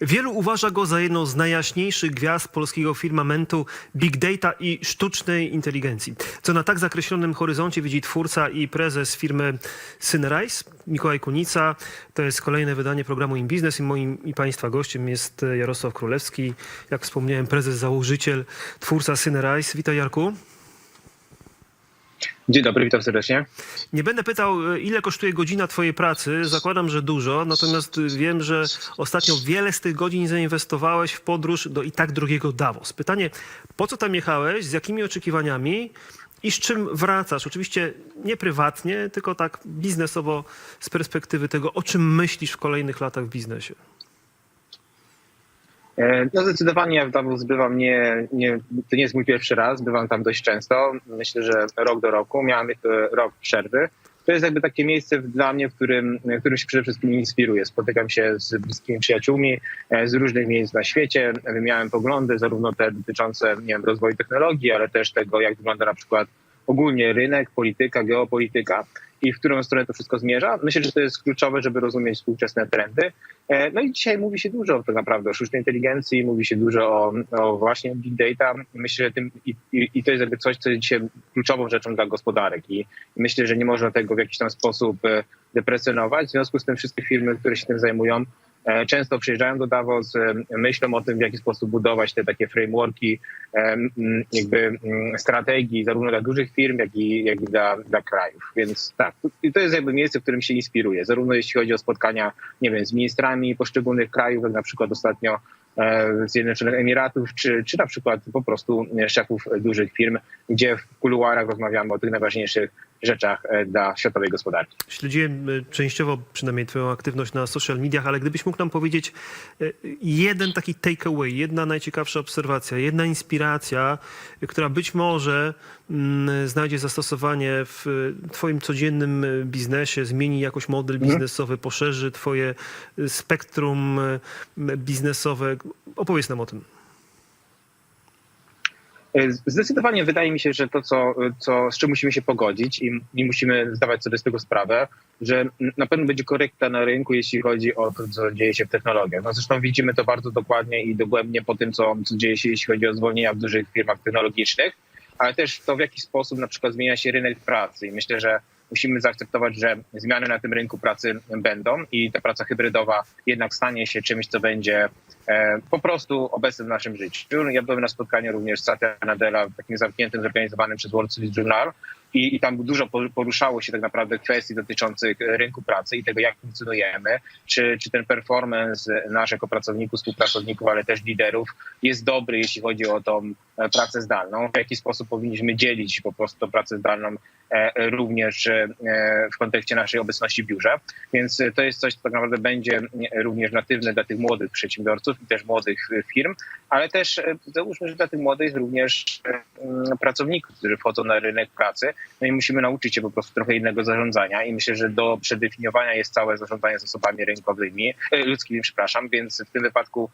Wielu uważa go za jedną z najjaśniejszych gwiazd polskiego firmamentu big data i sztucznej inteligencji. Co na tak zakreślonym horyzoncie widzi twórca i prezes firmy Synrise, Mikołaj Kunica. To jest kolejne wydanie programu In Business i moim i Państwa gościem jest Jarosław Królewski, jak wspomniałem, prezes, założyciel, twórca Synrise. Witaj Jarku. Dzień dobry, witam serdecznie. Nie będę pytał, ile kosztuje godzina Twojej pracy. Zakładam, że dużo. Natomiast wiem, że ostatnio wiele z tych godzin zainwestowałeś w podróż do i tak drugiego Davos. Pytanie, po co tam jechałeś, z jakimi oczekiwaniami i z czym wracasz? Oczywiście nie prywatnie, tylko tak biznesowo z perspektywy tego, o czym myślisz w kolejnych latach w biznesie. E, No zdecydowanie w Davos bywam nie, nie, to nie jest mój pierwszy raz, bywam tam dość często. Myślę, że rok do roku. Miałem e, rok przerwy. To jest jakby takie miejsce dla mnie, w którym, w którym się przede wszystkim inspiruję. Spotykam się z bliskimi przyjaciółmi e, z różnych miejsc na świecie. Wymiałem poglądy, zarówno te dotyczące nie wiem, rozwoju technologii, ale też tego, jak wygląda na przykład ogólnie rynek, polityka, geopolityka i w którą stronę to wszystko zmierza. Myślę, że to jest kluczowe, żeby rozumieć współczesne trendy. E, No i dzisiaj mówi się dużo tak naprawdę o sztucznej inteligencji, mówi się dużo o, o właśnie big data. Myślę, że tym, i, i, to jest jakby coś, co jest dzisiaj kluczową rzeczą dla gospodarek i myślę, że nie można tego w jakiś tam sposób e, depresjonować. W związku z tym wszystkie firmy, które się tym zajmują, często przyjeżdżają do Davos, e, myślą o tym, w jaki sposób budować te takie frameworki, e, jakby strategii, zarówno dla dużych firm, jak i, jak i dla, dla krajów. Więc tak, i to jest jakby miejsce, w którym się inspiruję, zarówno jeśli chodzi o spotkania, nie wiem, z ministrami poszczególnych krajów, jak na przykład ostatnio e, Zjednoczonych Emiratów, czy, czy na przykład po prostu e, szefów dużych firm, gdzie w kuluarach rozmawiamy o tych najważniejszych rzeczach e, dla światowej gospodarki. Śledziłem y, częściowo przynajmniej Twoją aktywność na social mediach, ale gdybyś mógł nam powiedzieć jeden taki takeaway, jedna najciekawsza obserwacja, jedna inspiracja, która być może znajdzie zastosowanie w Twoim codziennym y, biznesie, zmieni jakoś model biznesowy, poszerzy Twoje y, spektrum y, biznesowe. Opowiedz nam o tym. E, Zdecydowanie wydaje mi się, że to, co, co, z czym musimy się pogodzić i, i musimy zdawać sobie z tego sprawę, że na pewno będzie korekta na rynku, jeśli chodzi o to, co dzieje się w technologiach. No zresztą widzimy to bardzo dokładnie i dogłębnie po tym, co, co dzieje się, jeśli chodzi o zwolnienia w dużych firmach technologicznych, ale też to, w jaki sposób na przykład zmienia się rynek pracy. I myślę, że musimy zaakceptować, że zmiany na tym rynku pracy będą i ta praca hybrydowa jednak stanie się czymś, co będzie po prostu obecnym w naszym życiu. Ja byłem na spotkaniu również Satya Nadella, takim zamkniętym, zorganizowanym przez Wall Street Journal i, i tam dużo po- poruszało się tak naprawdę kwestii dotyczących rynku pracy i tego, jak funkcjonujemy, czy, czy ten performance nasz jako pracowników, współpracowników, ale też liderów jest dobry, jeśli chodzi o tą e, pracę zdalną, w jaki sposób powinniśmy dzielić po prostu tą pracę zdalną e, również e, w kontekście naszej obecności w biurze. Więc e, to jest coś, co tak naprawdę będzie e, również natywne dla tych młodych przedsiębiorców i też młodych firm, ale też e, załóżmy, że dla tych młodych również e, mm, pracowników, którzy wchodzą na rynek pracy. No i musimy nauczyć się po prostu trochę innego zarządzania i myślę, że do przedefiniowania jest całe zarządzanie zasobami rynkowymi, e, ludzkimi, przepraszam, więc w tym wypadku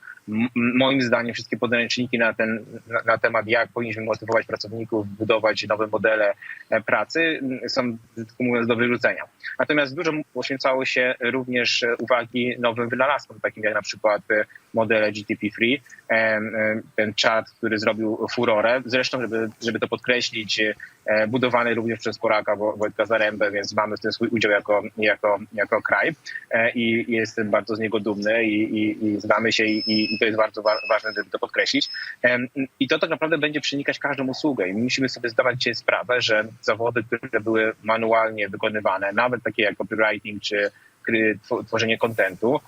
moim zdaniem wszystkie podręczniki na ten na, na temat, jak powinniśmy motywować pracowników, budować nowe modele pracy są, krótko mówiąc, do wyrzucenia. Natomiast dużo poświęcało się również uwagi nowym wynalazkom, takim jak na przykład e, modele GTP-free, ten czat, który zrobił furorę. Zresztą, żeby, żeby to podkreślić, e, budowany również przez Polaka Wo- Wojtka Zarębę, więc mamy w tym swój udział jako, jako, jako kraj E, i, jestem bardzo z niego dumny i, i, i znamy się i, i- to jest bardzo wa- ważne, żeby to podkreślić. I to tak naprawdę będzie przenikać każdą usługę i musimy sobie zdawać dzisiaj sprawę, że zawody, które były manualnie wykonywane, nawet takie jak copywriting czy tworzenie kontentu,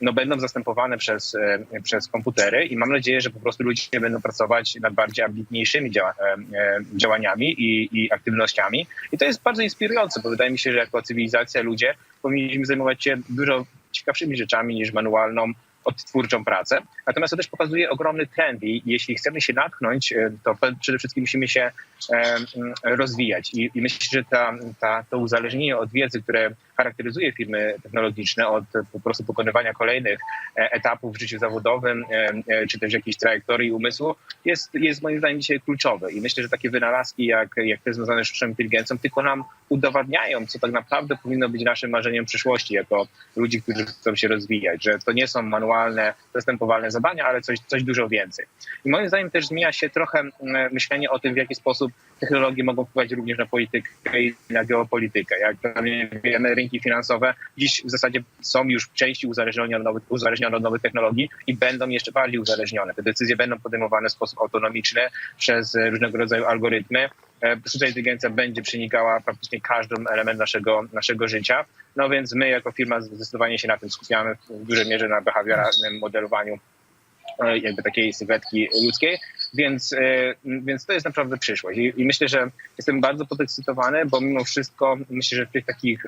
no będą zastępowane przez, e, przez komputery i mam nadzieję, że po prostu ludzie będą pracować nad bardziej ambitniejszymi em, em, działaniami i, i aktywnościami. I to jest bardzo inspirujące, bo wydaje mi się, że jako cywilizacja ludzie powinniśmy zajmować się dużo ciekawszymi rzeczami niż manualną, odtwórczą pracę. Natomiast to też pokazuje ogromny trend i jeśli chcemy się natchnąć, e, to przede wszystkim musimy się e, rozwijać. I, i myślę, że ta, ta, to uzależnienie od wiedzy, które charakteryzuje firmy technologiczne od po prostu pokonywania kolejnych e, etapów w życiu zawodowym, e, e, czy też jakiejś trajektorii umysłu, jest, jest moim zdaniem dzisiaj kluczowe. I myślę, że takie wynalazki jak, jak te związane z sztuczną inteligencją tylko nam udowadniają, co tak naprawdę powinno być naszym marzeniem przyszłości jako ludzi, którzy chcą się rozwijać, że to nie są manualne, zastępowalne zadania, ale coś, coś dużo więcej. I moim zdaniem też zmienia się trochę myślenie o tym, w jaki sposób technologie mogą wpływać również na politykę i na geopolitykę. Jak wiemy, rynki finansowe dziś w zasadzie są już w części uzależnione od, nowych, uzależnione od nowych technologii i będą jeszcze bardziej uzależnione. Te decyzje będą podejmowane w sposób autonomiczny przez e, różnego rodzaju algorytmy. E, Sztuczna inteligencja będzie przenikała praktycznie każdy element naszego, naszego życia. No więc my jako firma zdecydowanie się na tym skupiamy w dużej mierze na behawioralnym modelowaniu e, jakby takiej sylwetki ludzkiej, więc, więc to jest naprawdę przyszłość. I, I myślę, że jestem bardzo podekscytowany, bo mimo wszystko myślę, że w tych takich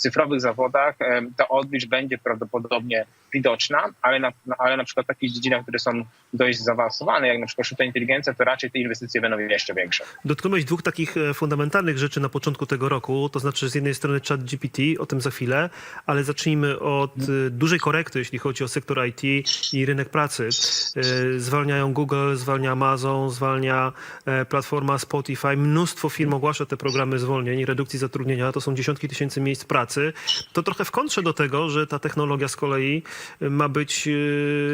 cyfrowych zawodach e, ta odlicz będzie prawdopodobnie widoczna, ale na, ale na przykład w takich dziedzinach, które są dość zaawansowane, jak na przykład sztuczna inteligencja, to raczej te inwestycje będą jeszcze większe. Dotknąłeś dwóch takich e, fundamentalnych rzeczy na początku tego roku, to znaczy z jednej strony chat GPT, o tym za chwilę, ale zacznijmy od e, dużej korekty, jeśli chodzi o sektor IT i rynek pracy. Zwalniają Google, zwalnia Amazon, zwalnia platforma Spotify. Mnóstwo firm ogłasza te programy zwolnień, redukcji zatrudnienia, to są dziesiątki tysięcy miejsc pracy. To trochę w kontrze do tego, że ta technologia z kolei ma być e,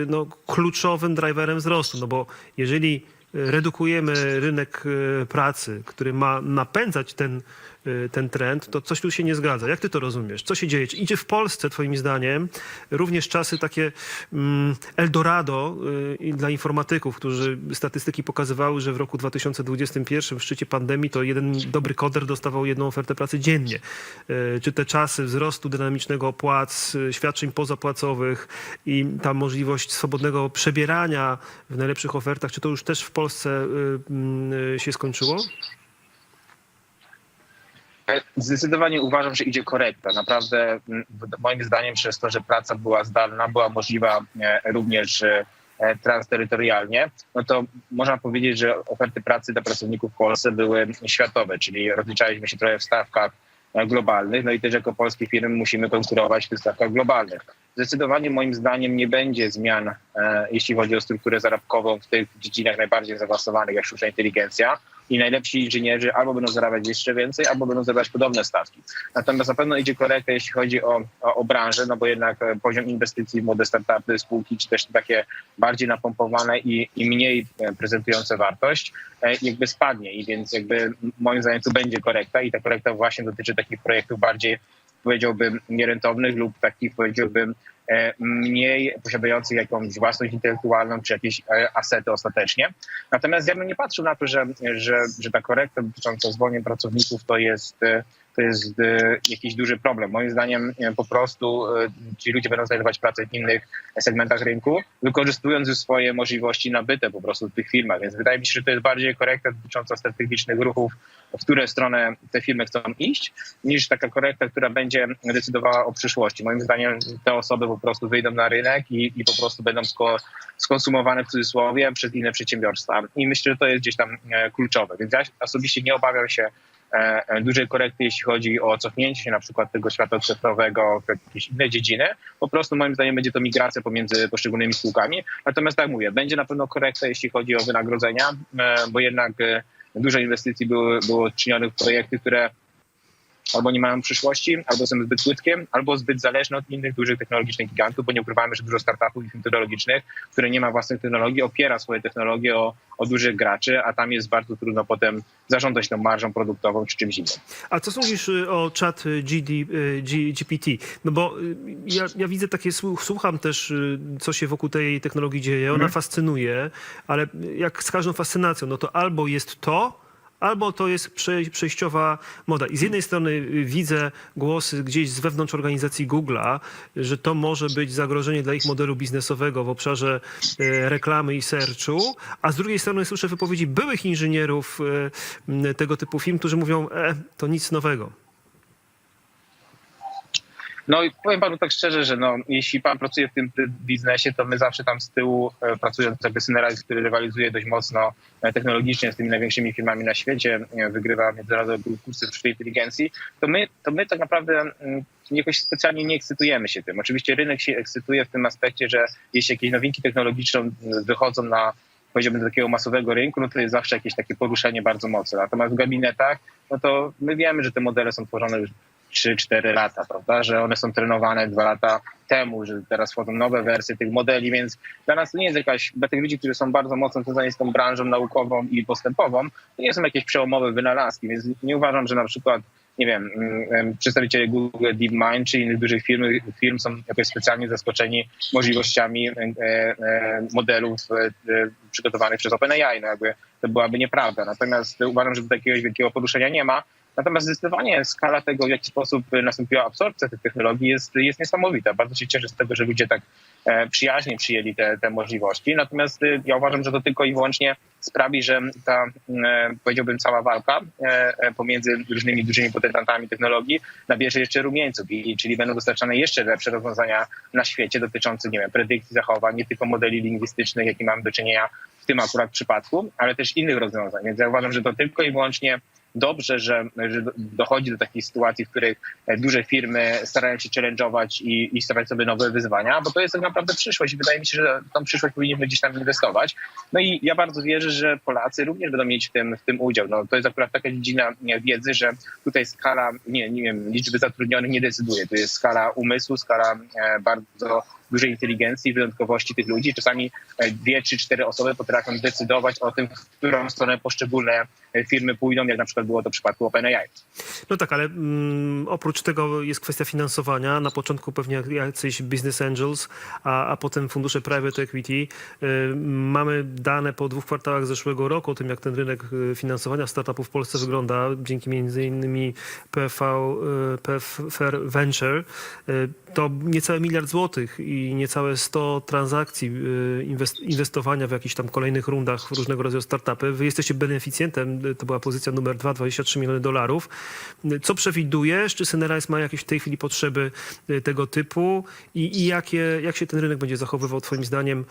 no, kluczowym driverem wzrostu, no bo jeżeli redukujemy rynek e, pracy, który ma napędzać ten, e, ten trend, to coś tu się nie zgadza. Jak ty to rozumiesz? Co się dzieje? Idzie w Polsce, twoim zdaniem, również czasy takie mm, Eldorado e, dla informatyków, którzy statystyki pokazywały, że w roku 2021 w szczycie pandemii to jeden dobry koder dostawał jedną ofertę pracy dziennie. Czy te czasy wzrostu dynamicznego płac, świadczeń pozapłacowych i ta możliwość swobodnego przebierania w najlepszych ofertach, czy to już też w Polsce e, mm, e, się skończyło? Zdecydowanie uważam, że idzie korekta. Naprawdę, m, w- moim zdaniem, przez to, że praca była zdalna, była możliwa e, również e, transterytorialnie, no to można powiedzieć, że oferty pracy dla pracowników w Polsce były światowe, czyli rozliczaliśmy się trochę w stawkach e, globalnych, no i też jako polskie firmy musimy konkurować w tych stawkach globalnych. Zdecydowanie moim zdaniem nie będzie zmian, e, jeśli chodzi o strukturę zarobkową w tych dziedzinach najbardziej zaawansowanych, jak sztuczna inteligencja i najlepsi inżynierzy albo będą zarabiać jeszcze więcej, albo będą zarabiać podobne stawki. Natomiast na pewno idzie korekta, jeśli chodzi o, o, o branżę, no bo jednak e, poziom inwestycji w młode startupy, spółki, czy też takie bardziej napompowane i, i mniej e, prezentujące wartość, e, jakby spadnie. I więc jakby moim zdaniem tu będzie korekta i ta korekta właśnie dotyczy takich projektów bardziej powiedziałbym nierentownych lub takich powiedziałbym e, mniej posiadających jakąś własność intelektualną czy jakieś e, asety ostatecznie. Natomiast ja bym nie patrzył na to, że, że, że ta korekta dotycząca zwolnień pracowników to jest, e, to jest e, jakiś duży problem. Moim zdaniem e, po prostu e, ci ludzie będą znajdować pracę w innych segmentach rynku, wykorzystując już swoje możliwości nabyte po prostu w tych firmach. Więc wydaje mi się, że to jest bardziej korekta dotycząca strategicznych ruchów, w które stronę te firmy chcą iść, niż taka korekta, która będzie decydowała o przyszłości. Moim zdaniem te osoby po prostu wyjdą na rynek i, i po prostu będą sko- skonsumowane w cudzysłowie przez inne przedsiębiorstwa. I myślę, że to jest gdzieś tam kluczowe. Więc ja osobiście nie obawiam się dużej korekty, jeśli chodzi o cofnięcie się na przykład tego świata cyfrowego w jakieś inne dziedziny. Po prostu moim zdaniem będzie to migracja pomiędzy poszczególnymi spółkami. Natomiast tak mówię, będzie na pewno korekta, jeśli chodzi o wynagrodzenia, e, bo jednak e, dużo inwestycji było, było czynionych w projekty, które albo nie mają przyszłości, albo są zbyt płytkie, albo zbyt zależne od innych dużych technologicznych gigantów, bo nie ukrywamy, że dużo startupów i firm technologicznych, które nie ma własnych technologii, opiera swoje technologie o, o dużych graczy, a tam jest bardzo trudno potem zarządzać tą marżą produktową czy czymś innym. A co sądzisz y, o chat y, GD, y, G, GPT? No bo ja, ja widzę takie, słuch- słucham też, co się wokół tej technologii dzieje. Ona fascynuje, ale jak z każdą fascynacją, no to albo jest to, albo to jest prze- przejściowa moda. I z jednej strony y, widzę głosy gdzieś z wewnątrz organizacji Google'a, że to może być zagrożenie dla ich modelu biznesowego w obszarze y, reklamy i searchu, a z drugiej strony słyszę wypowiedzi byłych inżynierów y, tego typu firm, którzy mówią, e, to nic nowego. No i powiem panu tak szczerze, że no, jeśli pan pracuje w tym biznesie, to my zawsze tam z tyłu, e, pracując jakby Synerise, który rywalizuje dość mocno e, technologicznie z tymi największymi firmami na świecie, e, wygrywa międzynarodowe kursy sztucznej inteligencji, to my, to my tak naprawdę mm, jakoś specjalnie nie ekscytujemy się tym. Oczywiście rynek się ekscytuje w tym aspekcie, że jeśli jakieś nowinki technologiczne mm, wychodzą na powiedziałbym do takiego masowego rynku, no to jest zawsze jakieś takie poruszenie bardzo mocne. Natomiast w gabinetach, no to my wiemy, że te modele są tworzone już 3-4 lata, prawda? Że one są trenowane dwa lata temu, że teraz wchodzą nowe wersje tych modeli, więc dla nas to nie jest jakaś, dla tych ludzi, którzy są bardzo mocno związani z tą branżą naukową i postępową, to nie są jakieś przełomowe wynalazki, więc nie uważam, że na przykład nie wiem, mm, przedstawiciele Google, DeepMind czy innych dużych firm, firm są jakoś specjalnie zaskoczeni możliwościami e, e, modelów e, przygotowanych przez OpenAI. No jakby to byłaby nieprawda. Natomiast uważam, że takiego wielkiego poruszenia nie ma. Natomiast zdecydowanie skala tego, w jaki sposób nastąpiła absorpcja tych technologii jest, jest niesamowita. Bardzo się cieszę z tego, że ludzie tak e, przyjaźnie przyjęli te, te możliwości. Natomiast e, ja uważam, że to tylko i wyłącznie sprawi, że ta, e, powiedziałbym, cała walka pomiędzy różnymi dużymi potentantami technologii nabierze jeszcze rumieńców, i, czyli będą dostarczane jeszcze lepsze rozwiązania na świecie dotyczące, nie wiem, predykcji zachowań, nie tylko modeli lingwistycznych, jakie mamy do czynienia w tym akurat przypadku, ale też innych rozwiązań. Więc ja uważam, że to tylko i wyłącznie dobrze, że, że dochodzi do takich sytuacji, w których duże firmy starają się challenge'ować i, i stawiać sobie nowe wyzwania, bo to jest tak naprawdę przyszłość i wydaje mi się, że tą przyszłość powinniśmy gdzieś tam inwestować. No i ja bardzo wierzę, że Polacy również będą mieć w tym, w tym udział. No, to jest akurat taka dziedzina wiedzy, że tutaj skala, nie, nie wiem, liczby zatrudnionych nie decyduje. To jest skala umysłu, skala e, bardzo dużej inteligencji, wyjątkowości tych ludzi. Czasami dwie czy cztery osoby potrafią decydować o tym, w którą stronę poszczególne firmy pójdą, jak na przykład było to w przypadku OpenAI. No tak, ale mm, oprócz tego jest kwestia finansowania. Na początku pewnie jacyś business angels, a, a potem fundusze private equity. Y, mamy dane po dwóch kwartałach zeszłego roku o tym, jak ten rynek finansowania startupów w Polsce wygląda, dzięki między innymi PV, PFR Venture. To niecałe miliard złotych i niecałe 100 transakcji y, inwest- inwestowania w jakichś tam kolejnych rundach w różnego rodzaju startupy. Wy jesteście beneficjentem, y, to była pozycja numer dwa, 23 miliony dolarów. Y, Co przewidujesz? Czy Synerise ma jakieś w tej chwili potrzeby tego typu i, i jakie, jak się ten rynek będzie zachowywał twoim zdaniem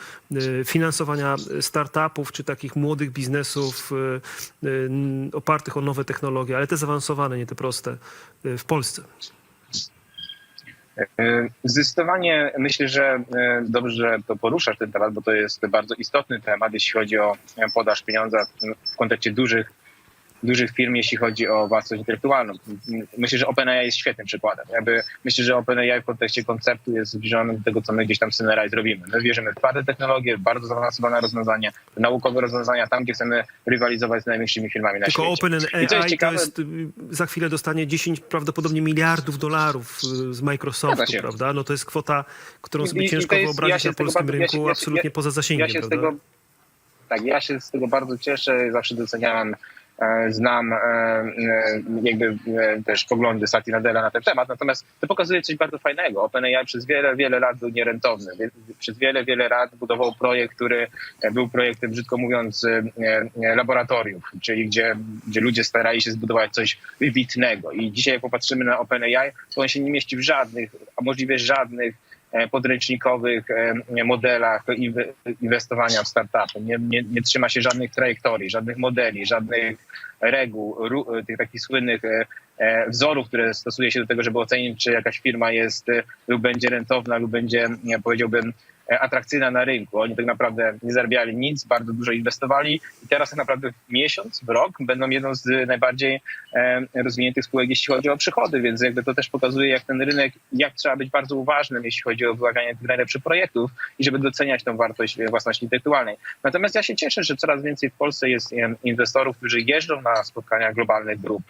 finansowania startupów czy takich młodych biznesów opartych o nowe technologie, ale te zaawansowane, nie te proste w Polsce? E, Zdecydowanie myślę, że e, dobrze, to poruszasz ten temat, bo to jest bardzo istotny temat, jeśli chodzi o podaż pieniądza w kontekście dużych, dużych firm, jeśli chodzi o własność intelektualną. Myślę, że OpenAI jest świetnym przykładem. Jakby myślę, że OpenAI w kontekście konceptu jest zbliżony do tego, co my gdzieś tam w Synerise robimy. My wierzymy w twarde technologie, w bardzo zaawansowane rozwiązania, naukowe rozwiązania, tam, gdzie chcemy rywalizować z największymi firmami na Tylko świecie. OpenAI I to ciekawe- jest, y, za chwilę dostanie 10 prawdopodobnie miliardów dolarów y, z Microsoftu, się. prawda? No to jest kwota, którą I- sobie i- i ciężko to jest- wyobrazić ja na polskim bardzo- ja się- rynku, ja się- absolutnie ja- poza zasięgiem, Ja prawda? tego, tak, ja się z tego bardzo cieszę, zawsze doceniałem, znam e, e, jakby e, też poglądy Satya Nadella na ten temat, natomiast to pokazuje coś bardzo fajnego. OpenAI przez wiele, wiele lat był nierentowny. Przez wiele, wiele lat budował projekt, który e, był projektem, brzydko mówiąc, e, e, laboratoriów, czyli gdzie, gdzie ludzie starali się zbudować coś wybitnego. I dzisiaj jak popatrzymy na OpenAI, to on się nie mieści w żadnych, a możliwie żadnych e, podręcznikowych e, modelach inwe- inwestowania w startupy. Nie, nie, nie trzyma się żadnych trajektorii, żadnych modeli, żadnych reguł, ru, tych takich słynnych e, e, wzorów, które stosuje się do tego, żeby ocenić, czy jakaś firma jest e, lub będzie rentowna, lub będzie, powiedziałbym, e, atrakcyjna na rynku. Oni tak naprawdę nie zarabiali nic, bardzo dużo inwestowali i teraz tak naprawdę w miesiąc, w rok będą jedną z najbardziej e, rozwiniętych spółek, jeśli chodzi o przychody, więc jakby to też pokazuje, jak ten rynek, jak trzeba być bardzo uważnym, jeśli chodzi o wyłanianie tych najlepszych projektów i żeby doceniać tą wartość e, własności intelektualnej. Natomiast ja się cieszę, że coraz więcej w Polsce jest e, inwestorów, którzy jeżdżą na spotkania globalnych grup,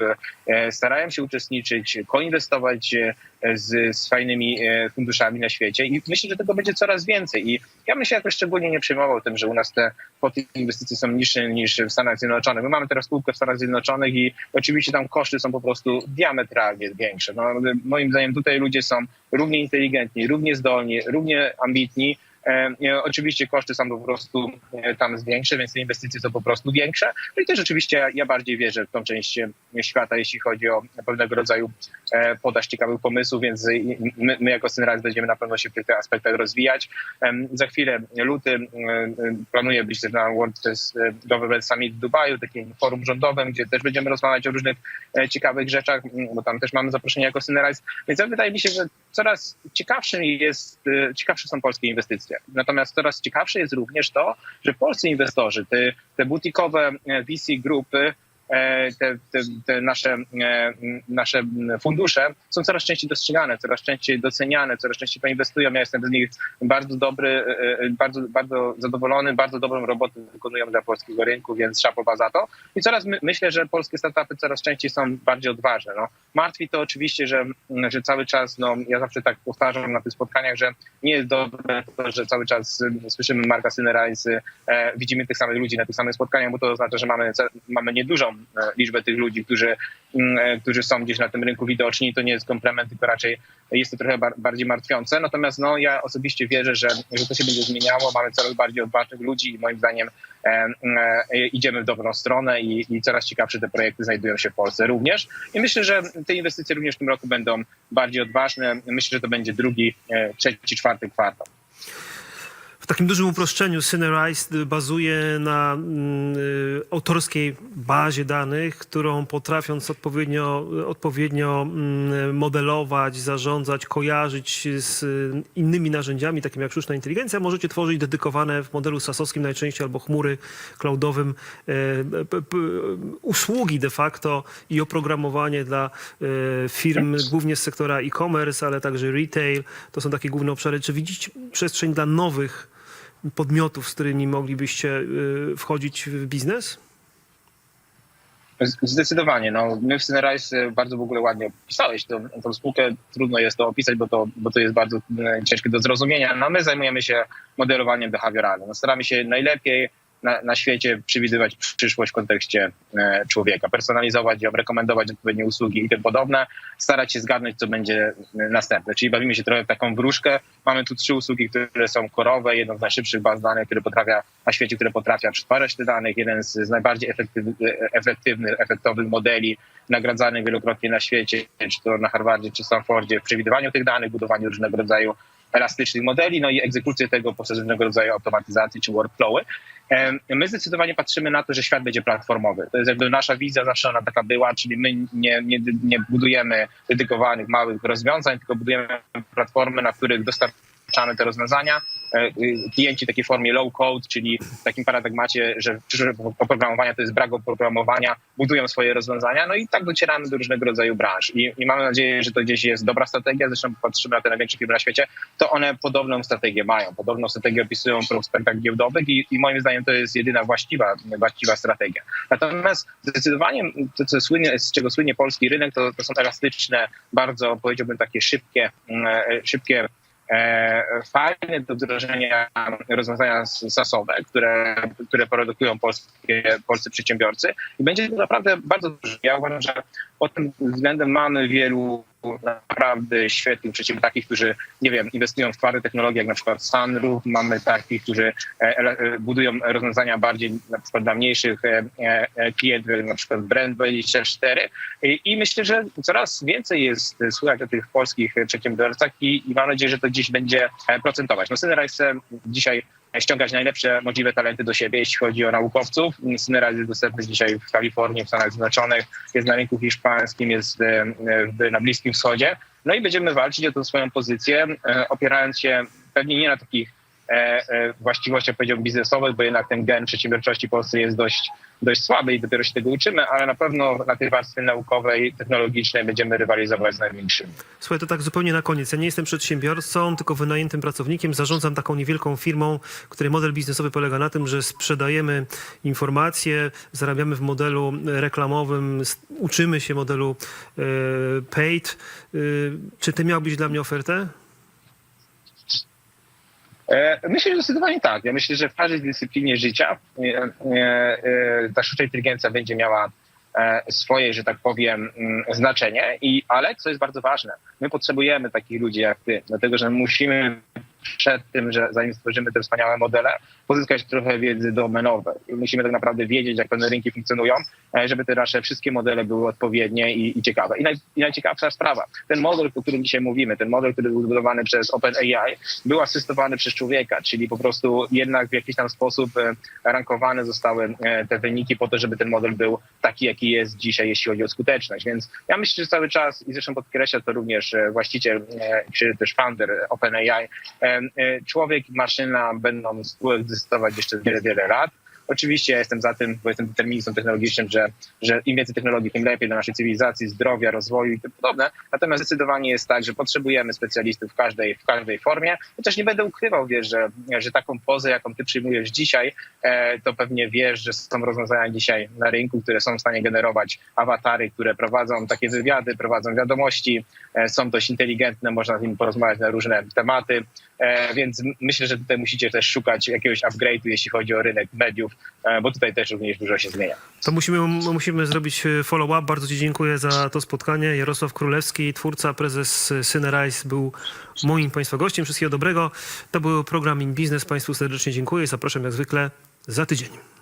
e, starają się uczestniczyć, koinwestować e, z, z fajnymi e, funduszami na świecie i myślę, że tego będzie coraz więcej i ja bym się jakoś szczególnie nie przejmował tym, że u nas te kwoty inwestycji są niższe niż w Stanach Zjednoczonych. My mamy teraz spółkę w Stanach Zjednoczonych i oczywiście tam koszty są po prostu diametralnie większe. No, moim zdaniem tutaj ludzie są równie inteligentni, równie zdolni, równie ambitni, Oczywiście koszty są po prostu e, tam większe, więc te inwestycje są po prostu większe. No i też oczywiście ja bardziej wierzę w tą część e, świata, jeśli chodzi o pewnego rodzaju e, podaż ciekawych pomysłów, więc my, my jako Synrise będziemy na pewno się w tych aspektach rozwijać. Za chwilę luty e, e, planuję być też na World e, Government Summit w Dubaju, takim forum rządowym, gdzie też będziemy rozmawiać o różnych e, ciekawych rzeczach, bo tam też mamy zaproszenie jako Synrise. Więc wydaje mi się, że coraz ciekawszym jest, e, ciekawsze są polskie inwestycje. Natomiast coraz ciekawsze jest również to, że polscy inwestorzy, te, te butikowe e, VC grupy, te, te, te nasze, e, nasze fundusze są coraz częściej dostrzegane, coraz częściej doceniane, coraz częściej poinwestują. Ja jestem z nich bardzo dobry, e, e, bardzo, bardzo zadowolony, bardzo dobrą robotę wykonują dla polskiego rynku, więc szapowa za to. I coraz my, myślę, że polskie startupy coraz częściej są bardziej odważne. No, martwi to oczywiście, że, że cały czas, no, ja zawsze tak powtarzam na tych spotkaniach, że nie jest dobre to, że cały czas słyszymy Marka Synerajsy, e, widzimy tych samych ludzi na tych samych spotkaniach, bo to oznacza, że mamy, mamy niedużą e, liczbę tych ludzi, którzy, mm, e, którzy są gdzieś na tym rynku widoczni. To nie jest komplement, tylko raczej jest to trochę bar- bardziej martwiące. Natomiast no, ja osobiście wierzę, że, że to się będzie zmieniało. Mamy coraz bardziej odważnych ludzi i moim zdaniem e, e, idziemy w dobrą stronę i, i coraz ciekawsze te projekty znajdują się w Polsce również. I myślę, że te inwestycje również w tym roku będą bardziej odważne. Myślę, że to będzie drugi, e, trzeci, czwarty kwartał. W takim dużym uproszczeniu Synerise bazuje na mm, y, autorskiej bazie danych, którą potrafiąc odpowiednio, odpowiednio mm, modelować, zarządzać, kojarzyć z y, innymi narzędziami, takimi jak sztuczna inteligencja, możecie tworzyć dedykowane w modelu sasowskim najczęściej albo chmury cloudowym e, p- p- usługi de facto i oprogramowanie dla e, firm głównie z sektora e-commerce, ale także retail. To są takie główne obszary. Czy widzicie przestrzeń dla nowych podmiotów, z którymi moglibyście y, wchodzić w biznes? Zdecydowanie. No, my w Synerise bardzo w ogóle ładnie opisałeś tą, tą spółkę. Trudno jest to opisać, bo to, bo to jest bardzo e, ciężkie do zrozumienia. No, my zajmujemy się modelowaniem behawioralnym. No, staramy się najlepiej na, na świecie przewidywać przyszłość w kontekście e, człowieka, personalizować ją, rekomendować odpowiednie usługi i tym podobne, starać się zgadnąć, co będzie e, następne. Czyli bawimy się trochę w taką wróżkę. Mamy tu trzy usługi, które są korowe, jedną z najszybszych baz danych, które potrafia na świecie, które potrafia przetwarzać te danych, jeden z, z najbardziej efektyw, efektywnych, efektownych modeli, nagradzanych wielokrotnie na świecie, czy to na Harvardzie, czy Stanfordzie, w przewidywaniu tych danych, budowaniu różnego rodzaju elastycznych modeli, no i egzekucję tego poprzez różnego rodzaju automatyzacji czy workflowy. My zdecydowanie patrzymy na to, że świat będzie platformowy. To jest jakby nasza wizja, zawsze ona taka była, czyli my nie, nie, nie budujemy dedykowanych małych rozwiązań, tylko budujemy platformy, na których dostarczamy te rozwiązania. E, y, Klienci w takiej formie low code, czyli w takim paradygmacie, że przyszłość oprogramowania to jest brak oprogramowania, budują swoje rozwiązania, no i tak docieramy do różnego rodzaju branż. I, I mamy nadzieję, że to gdzieś jest dobra strategia, zresztą patrzymy na te największe firmy na świecie, to one podobną strategię mają, podobną strategię opisują w prospektach giełdowych i, i moim zdaniem to jest jedyna właściwa, właściwa strategia. Natomiast zdecydowanie to, co słynie, z czego słynie polski rynek, to, to są elastyczne, bardzo powiedziałbym takie szybkie, mm, e, szybkie e, fajne do wdrożenia rozwiązania sasowe, które, które produkują polskie, polscy przedsiębiorcy i będzie to naprawdę bardzo dużo. Ja uważam, że pod tym względem mamy wielu naprawdę świetnych przedsiębiorców, takich, którzy, nie wiem, inwestują w twarde technologie, jak na przykład Sunroof, mamy takich, którzy e, e, budują rozwiązania bardziej na przykład dla mniejszych e, klientów, na przykład Brand24 i, i myślę, że coraz więcej jest słychać o tych polskich przedsiębiorcach i, i mam nadzieję, że to gdzieś będzie procentować. No Synerise chce dzisiaj ściągać najlepsze możliwe talenty do siebie, jeśli chodzi o naukowców. Synerise jest dostępny dzisiaj w Kalifornii, w Stanach Zjednoczonych, jest na rynku hiszpańskim, jest e, na Bliskim Wschodzie. No i będziemy walczyć o tę swoją pozycję, e, opierając się pewnie nie na takich e, e, właściwościach, powiedziałbym, biznesowych, bo jednak ten gen przedsiębiorczości w Polsce jest dość, dość słaby i dopiero się tego uczymy, ale na pewno na tej warstwie naukowej, technologicznej będziemy rywalizować z największymi. Słuchaj, to tak zupełnie na koniec. Ja nie jestem przedsiębiorcą, tylko wynajętym pracownikiem. Zarządzam taką niewielką firmą, której model biznesowy polega na tym, że sprzedajemy informacje, zarabiamy w modelu reklamowym, uczymy się modelu e, paid. E, czy ty miałbyś dla mnie ofertę? E, Myślę, że zdecydowanie tak. Ja myślę, że w każdej dyscyplinie życia e, e, e, ta sztuczna inteligencja będzie miała swoje, że tak powiem, mm, znaczenie, I, ale co jest bardzo ważne, my potrzebujemy takich ludzi jak ty, dlatego że musimy przed tym, że zanim stworzymy te wspaniałe modele, pozyskać trochę wiedzy domenowej. Musimy tak naprawdę wiedzieć, jak pewne rynki funkcjonują, e, żeby te nasze wszystkie modele były odpowiednie i, i ciekawe. I, naj, I najciekawsza sprawa, ten model, o którym dzisiaj mówimy, ten model, który był zbudowany przez OpenAI, był asystowany przez człowieka, czyli po prostu jednak w jakiś tam sposób e, rankowane zostały e, te wyniki po to, żeby ten model był taki, jaki jest dzisiaj, jeśli chodzi o skuteczność. Więc ja myślę, że cały czas, i zresztą podkreśla to również właściciel, czy też founder OpenAI, e, człowiek i maszyna będą współegzystować jeszcze wiele, wiele lat. Oczywiście ja jestem za tym, bo jestem deterministą technologicznym, że, że im więcej technologii, tym lepiej dla naszej cywilizacji, zdrowia, rozwoju i tym podobne. Natomiast zdecydowanie jest tak, że potrzebujemy specjalistów w każdej, w każdej formie. Chociaż nie będę ukrywał, wiesz, że, że taką pozę, jaką ty przyjmujesz dzisiaj, e, to pewnie wiesz, że są rozwiązania dzisiaj na rynku, które są w stanie generować awatary, które prowadzą takie wywiady, prowadzą wiadomości, są dość inteligentne, można z nimi porozmawiać na różne tematy. E, więc myślę, że tutaj musicie też szukać jakiegoś upgrade'u, jeśli chodzi o rynek mediów, e, bo tutaj też również dużo się zmienia. To musimy, musimy zrobić e, follow-up. Bardzo Ci dziękuję za to spotkanie. Jarosław Królewski, twórca, prezes Synerise był moim Państwa gościem. Wszystkiego dobrego. To był program In Business. Państwu serdecznie dziękuję. Zapraszam jak zwykle za tydzień.